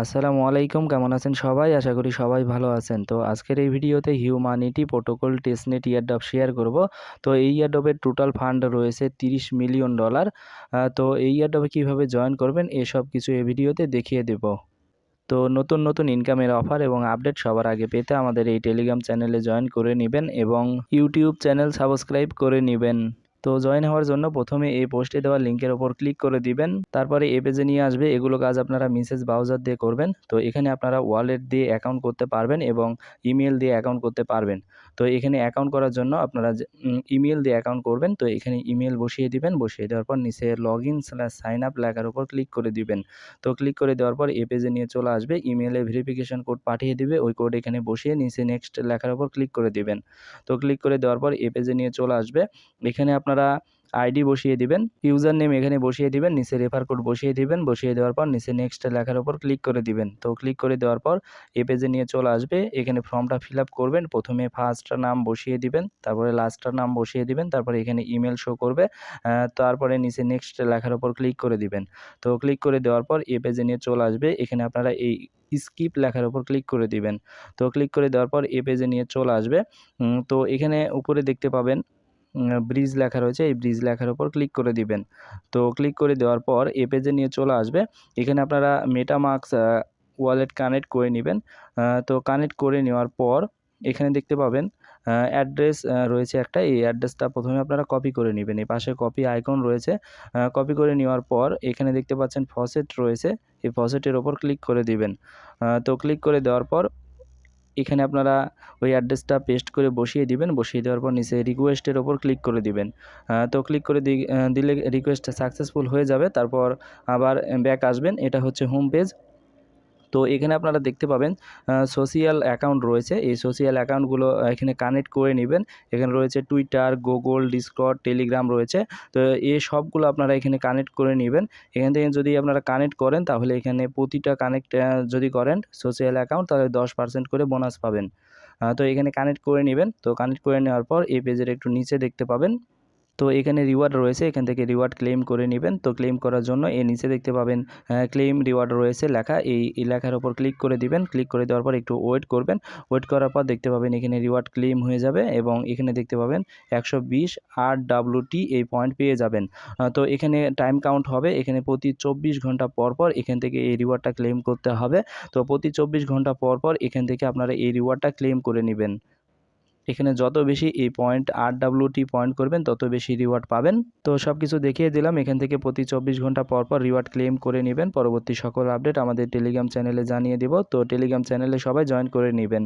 আসসালামু আলাইকুম, কেমন আছেন সবাই? আশা করি সবাই ভালো আছেন। তো আজকের এই ভিডিওতে humanity protocol testnet airdrop share করব। তো এই ইয়ারডপের টোটাল ফান্ড রয়েছে 30 মিলিয়ন ডলার তো এই ইয়ারডপে কীভাবে জয়েন করবেন এসব কিছু এই ভিডিওতে দেখিয়ে দেব। তো নতুন নতুন ইনকামের অফার এবং আপডেট সবার আগে পেতে আমাদের এই টেলিগ্রাম চ্যানেলে জয়েন করে নেবেন এবং ইউটিউব চ্যানেল সাবস্ক্রাইব করে নেবেন। তো জয়েন হওয়ার জন্য প্রথমে এই পোস্টে দেওয়া লিঙ্কের ওপর ক্লিক করে দিবেন। তারপরে এ পেজে নিয়ে আসবে, এগুলো কাজ আপনারা মেসেজ ব্রাউজার দিয়ে করবেন। তো এখানে আপনারা ওয়ালেট দিয়ে অ্যাকাউন্ট করতে পারবেন এবং ইমেল দিয়ে অ্যাকাউন্ট করতে পারবেন। তো এখানে অ্যাকাউন্ট করার জন্য আপনারা ইমেল দিয়ে অ্যাকাউন্ট করবেন। তো এখানে ইমেল বসিয়ে দিবেন। বসিয়ে দেওয়ার পর নিচে log in slash sign up লেখার উপর ক্লিক করে দিবেন। তো ক্লিক করে দেওয়ার পর এ পেজে নিয়ে চলে আসবে। ইমেলে ভেরিফিকেশন কোড পাঠিয়ে দিবে। ওই কোড এখানে বসিয়ে নিচে নেক্সট লেখার উপর ক্লিক করে দিবেন। তো ক্লিক করে দেওয়ার পর এ পেজে নিয়ে চলে আসবে। এখানে আপনারা আইডি বসিয়ে দিবেন ইউজার নেম এখানে বসিয়ে দিবেন, নিচে রেফার কোড বসিয়ে দিবেন, বসিয়ে দেওয়ার পর নিচে নেক্সট লেখার উপর ক্লিক করে দিবেন। তো ক্লিক করে দেওয়ার পর এ পেজে নিয়ে চলে আসবে, এখানে ফর্মটা ফিল করবেন, প্রথমে ফার্স্টটা নাম বসিয়ে দিবেন, তারপরে লাস্টটার নাম বসিয়ে দিবেন, তারপরে এখানে ইমেল শো করবে তারপরে নিচে নেক্সট লেখার উপর ক্লিক করে দিবেন। তো ক্লিক করে দেওয়ার পর এ পেজে নিয়ে চলে আসবে, এখানে আপনারা এই স্কিপ লেখার উপর ক্লিক করে দিবেন। তো ক্লিক করে দেওয়ার পর এ পেজে নিয়ে চলে আসবে তো এখানে উপরে দেখতে পাবেন ব্রিজ লেখা রয়েছে। এই ব্রিজ লেখার উপর ক্লিক করে দিবেন। তো ক্লিক করে দেওয়ার পর এ পেজে নিয়ে চলে আসবে। এখানে আপনারা মেটা মেটামার্কস ওয়ালেট কানেক্ট করে নেবেন। তো কানেক্ট করে নেওয়ার পর এখানে দেখতে পাবেন অ্যাড্রেস রয়েছে একটা। এই অ্যাড্রেসটা প্রথমে আপনারা কপি করে নেবেন। এই পাশে কপি আইকন রয়েছে। কপি করে নেওয়ার পর এখানে দেখতে পাচ্ছেন ফসেট রয়েছে। এই ফসেটের ওপর ক্লিক করে দিবেন। তো ক্লিক করে দেওয়ার পর এখানে আপনারা ওই অ্যাড্রেসটা পেস্ট করে বসিয়ে দিবেন। বসিয়ে দেওয়ার পর নিচে রিকোয়েস্টের ওপর ক্লিক করে দিবেন। তো ক্লিক করে দিলে রিকোয়েস্ট সাকসেসফুল হয়ে যাবে। তারপর আবার ব্যাক আসবেন। এটা হচ্ছে হোম পেজ তো এখানে আপনারা দেখতে পাবেন সোশিয়াল অ্যাকাউন্ট রয়েছে। এই সোশিয়াল অ্যাকাউন্টগুলো এখানে কানেক্ট করে নেবেন। এখানে রয়েছে টুইটার গুগল ডিসকর্ড টেলিগ্রাম রয়েছে। তো এই সবগুলো আপনারা এখানে কানেক্ট করে নেবেন। এখান থেকে যদি আপনারা কানেক্ট করেন, তাহলে এখানে প্রতিটা কানেক্ট যদি করেন সোশিয়াল অ্যাকাউন্ট তাহলে দশ পার্সেন্ট করে বোনাস পাবেন। তো এখানে কানেক্ট করে নেবেন। তো কানেক্ট করে নেওয়ার পর এই পেজের একটু নিচে দেখতে পাবেন। তো এখানে রিওয়ার্ড রয়েছে, এখান থেকে রিওয়ার্ড ক্লেম করে নেবেন। তো ক্লেম করার জন্য এ নিচে দেখতে পাবেন ক্লেম রিওয়ার্ড রয়েছে লেখা। এই লেখার ওপর ক্লিক করে দিবেন। ক্লিক করে দেওয়ার পর একটু ওয়েট করবেন। ওয়েট করার পর দেখতে পাবেন এখানে রিওয়ার্ড ক্লেম হয়ে যাবে এবং এখানে দেখতে পাবেন একশো বিশ আর ডাব্লুটি এই পয়েন্ট পেয়ে যাবেন। তো এখানে টাইম কাউন্ট হবে। এখানে প্রতি চব্বিশ ঘণ্টা পর পর এখান থেকে এই রিওয়ার্ডটা ক্লেম করতে হবে। তো প্রতি চব্বিশ ঘণ্টা পর পর এখান থেকে আপনারা এই রিওয়ার্ডটা ক্লেম করে নেবেন। এখানে যত বেশি এই পয়েন্ট আর ডাব্লিউটি পয়েন্ট করবেন, তত বেশি রিওয়ার্ড পাবেন। তো সব কিছু দেখিয়ে দিলাম, এখান থেকে প্রতি চব্বিশ ঘণ্টা পরপর পর রিওয়ার্ড ক্লেম করে নেবেন। পরবর্তী সকল আপডেট আমাদের টেলিগ্রাম চ্যানেলে জানিয়ে দেব। তো টেলিগ্রাম চ্যানেলে সবাই জয়েন করে নেবেন।